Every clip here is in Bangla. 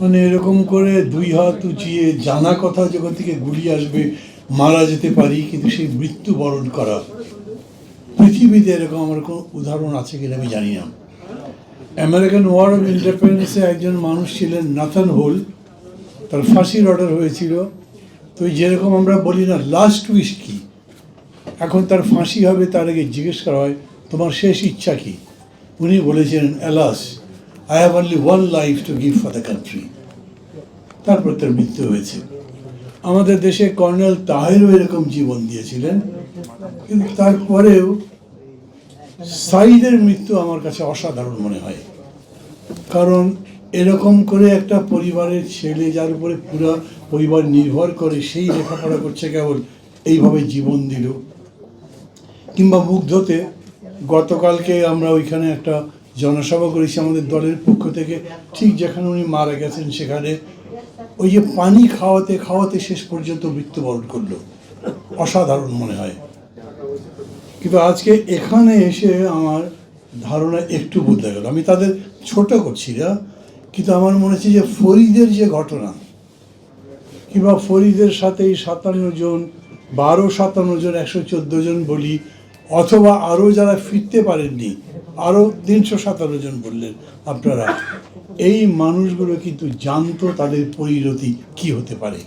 মানে এরকম করে দুই হাত উঁচিয়ে জানা কথা যখন থেকে গুলি আসবে, মারা যেতে পারি, কিন্তু সেই মৃত্যুবরণ করা। পৃথিবীতে এরকম আমার কোনো উদাহরণ আছে কিনা আমি জানি না। আমেরিকান ওয়ার অফ ইন্ডিপেন্ডেন্সে একজন মানুষ ছিলেন নাথান হোল। তার ফাঁসির অর্ডার হয়েছিল। তো যেরকম আমরা বলি না লাস্ট উইশ কি? এখন তার ফাঁসি হবে, তার আগে জিজ্ঞেস করা হয়, তোমার শেষ ইচ্ছা কি? উনি বলেছিলেন alas I have only one life to give for the country তারপর তার মৃত্যু হয়েছে। আমাদের দেশে কর্নেল তাহেরও এরকম জীবন দিয়েছিলেন, কিন্তু তারপরেও সাইদের মৃত্যু আমার কাছে অসাধারণ মনে হয়। কারণ এরকম করে একটা পরিবারের ছেলে যার উপরে পুরো পরিবার নির্ভর করে, সেই লেখাপড়া করছে কেবল, এইভাবে জীবন দিল। কিংবা মুগ্ধতে গতকালকে আমরা ওইখানে একটা জনসভা করেছি আমাদের দলের পক্ষ থেকে। ঠিক যেখানে উনি মারা গেছেন সেখানে ওই যে পানি খাওয়াতে খাওয়াতে শেষ পর্যন্ত মৃত্যুবরণ করল। অসাধারণ মনে হয়। কিন্তু আজকে এখানে এসে আমার ধারণা একটু বদলে গেল। আমি তাদের ছোট করছি না, কিন্তু আমার মনে হচ্ছে যে ফরিদের যে ঘটনা, কিংবা ফরিদের সাথে এই সাতান্ন জন, বারো সাতান্ন জন, একশো চোদ্দ জন বলি, অথবা আরও যারা ফিরতে পারেননি আরও তিনশো সাতান্ন জন বললেন, আপনারা, এই মানুষগুলো কিন্তু জানতো তাদের পরিণতি কি হতে পারে।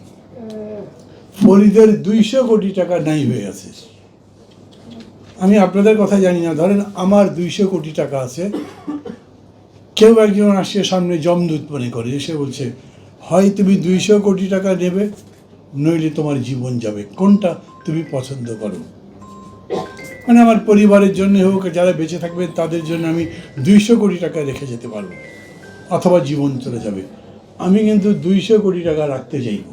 ফরিদের দুইশো কোটি টাকা নাই হয়ে আছে। আমি আপনাদের কথা জানি না। ধরেন আমার দুইশো কোটি টাকা আছে। কেউ একজন আসছে সামনে জমদূত মনে করে, এসে বলছে, হয় তুমি দুইশো কোটি টাকা নেবে, নইলে তোমার জীবন যাবে। কোনটা তুমি পছন্দ করো? মানে আমার পরিবারের জন্য হোক যারা বেঁচে থাকবেন তাদের জন্য আমি দুইশো কোটি টাকা রেখে যেতে পারব, অথবা জীবন চলে যাবে। আমি কিন্তু দুইশো কোটি টাকা রাখতে চাইব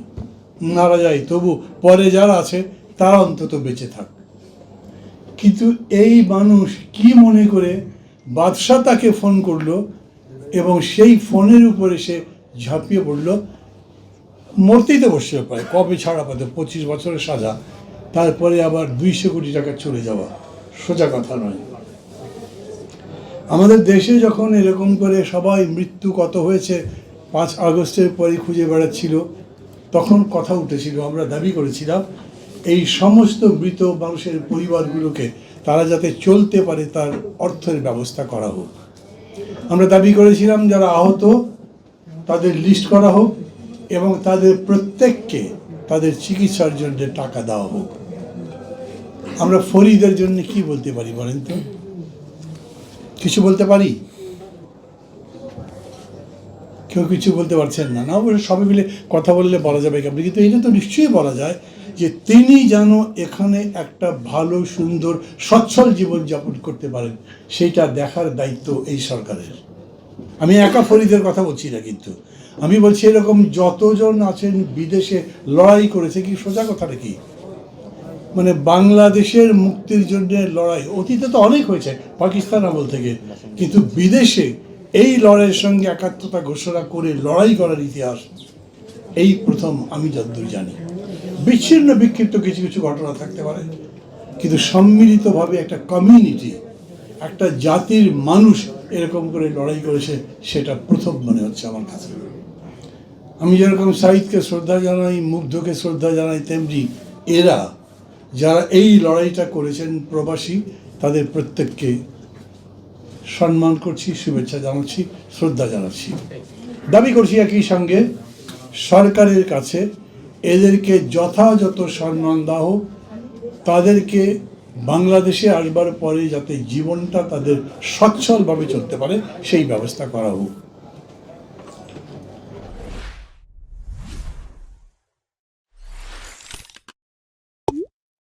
মারা যাই তবু পরে যারা আছে, তারা অন্তত বেঁচে থাক। কিন্তু এই মানুষ কি মনে করে বাদশাহ তাকে ফোন করল এবং সেই ফোনের উপরে সে ঝাঁপিয়ে পড়ল? মরতেই তো বসে পায় কবে ছাড়া পাতে পঁচিশ বছরের সাজা, তারপরে আবার দুইশো কোটি টাকা চলে যাওয়া। সোজা কথা নয়। আমাদের দেশে যখন এরকম করে সবাই মৃত্যু কত হয়েছে, পাঁচ আগস্টের পরে খুঁজে বেড়াচ্ছিল, তখন কথা উঠেছিল, আমরা দাবি করেছিলাম, এই সমস্ত মৃত মানুষের পরিবারগুলোকে তারা যাতে চলতে পারে, তার অর্থের ব্যবস্থা করা হোক। আমরা দাবি করেছিলাম, যারা আহত, তাদের লিস্ট করা হোক এবং তাদের প্রত্যেককে তাদের চিকিৎসার জন্য টাকা দেওয়া হোক। আমরা ফরিদের জন্য কি বলতে পারি বলেন তো? কিছু বলতে পারি? কেউ কিছু বলতে পারছেন না। না, অবশ্য সবাই মিলে কথা বললে বলা যাবে কেমন। কিন্তু এটা তো নিশ্চয়ই বলা যায় যে তিনি যেন এখানে একটা ভালো, সুন্দর, সচ্ছল জীবনযাপন করতে পারেন সেইটা দেখার দায়িত্ব এই সরকারের। আমি একা ফরিদের কথা বলছি না কিন্তু। আমি বলছি এরকম যতজন আছেন বিদেশে লড়াই করেছে কি সোজা কথাটা কি? মানে বাংলাদেশের মুক্তির জন্য লড়াই। অতীতে তো অনেক হয়েছে, পাকিস্তান আমল থেকে। কিন্তু বিদেশে এই লড়াইয়ের সঙ্গে একাত্মতা ঘোষণা করে লড়াই করার ইতিহাস, এই প্রথম আমি যতদূর জানি। বিচ্ছিন্ন, বিক্ষিপ্ত কিছু কিছু ঘটনা থাকতে পারে। কিন্তু সম্মিলিতভাবে একটা কমিউনিটি একটা জাতির মানুষ এরকম করে লড়াই করেছে, সেটা প্রথম মনে হচ্ছে আমার কাছে। আমি যেরকম সাহিদকে শ্রদ্ধা জানাই, মুগ্ধকে শ্রদ্ধা জানাই, তেমনি এরা যারা এই লড়াইটা করেছেন প্রবাসী, তাদের প্রত্যেককে সম্মান করছি, শুভেচ্ছা জানাচ্ছি, শ্রদ্ধা জানাচ্ছি। দাবি করছি একই সঙ্গে, সরকারের কাছে এদেরকে যথাযথ সম্মান হোক তাদেরকে বাংলাদেশে আসবার পরে যাতে জীবনটা তাদের সচ্ছলভাবে চলতে পারে, সেই ব্যবস্থা করা হোক।